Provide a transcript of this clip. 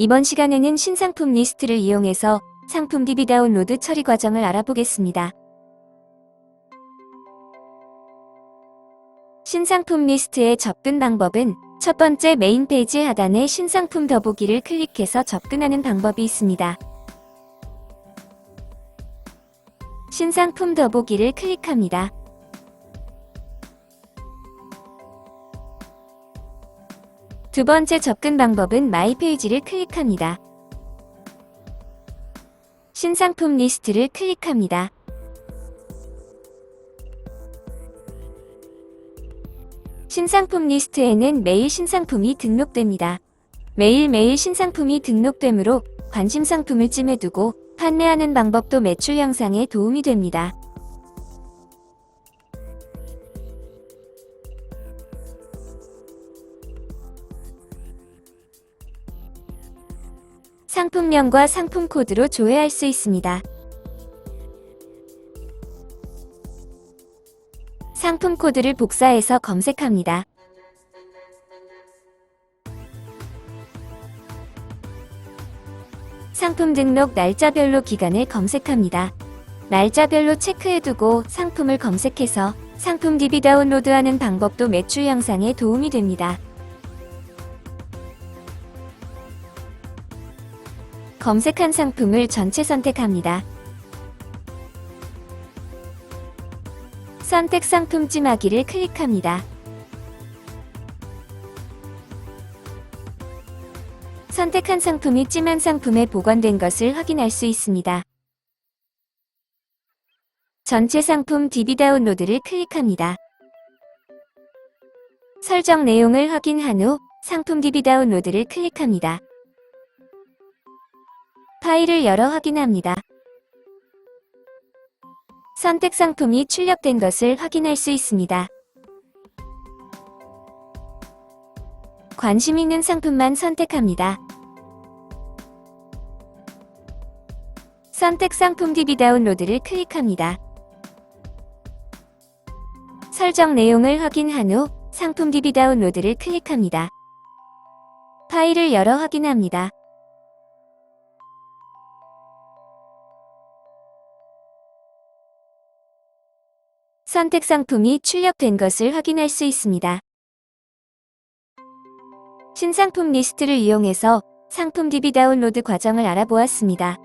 이번 시간에는 신상품 리스트를 이용해서 상품 DB 다운로드 처리 과정을 알아보겠습니다. 신상품 리스트의 접근 방법은 첫 번째 메인 페이지 하단에 신상품 더보기를 클릭해서 접근하는 방법이 있습니다. 신상품 더보기를 클릭합니다. 두 번째 접근 방법은 마이 페이지를 클릭합니다. 신상품 리스트를 클릭합니다. 신상품 리스트에는 매일 신상품이 등록됩니다. 매일매일 신상품이 등록되므로 관심 상품을 찜해두고 판매하는 방법도 매출 향상에 도움이 됩니다. 상품명과 상품 코드로 조회할 수 있습니다. 상품 코드를 복사해서 검색합니다. 상품 등록 날짜별로 기간을 검색합니다. 날짜별로 체크해두고 상품을 검색해서 상품 DB 다운로드하는 방법도 매출 향상에 도움이 됩니다. 검색한 상품을 전체 선택합니다. 선택 상품 찜하기를 클릭합니다. 선택한 상품이 찜한 상품에 보관된 것을 확인할 수 있습니다. 전체 상품 DB 다운로드를 클릭합니다. 설정 내용을 확인한 후 상품 DB 다운로드를 클릭합니다. 파일을 열어 확인합니다. 선택 상품이 출력된 것을 확인할 수 있습니다. 관심 있는 상품만 선택합니다. 선택 상품 DB 다운로드를 클릭합니다. 설정 내용을 확인한 후 상품 DB 다운로드를 클릭합니다. 파일을 열어 확인합니다. 선택 상품이 출력된 것을 확인할 수 있습니다. 신상품 리스트를 이용해서 상품 DB 다운로드 과정을 알아보았습니다.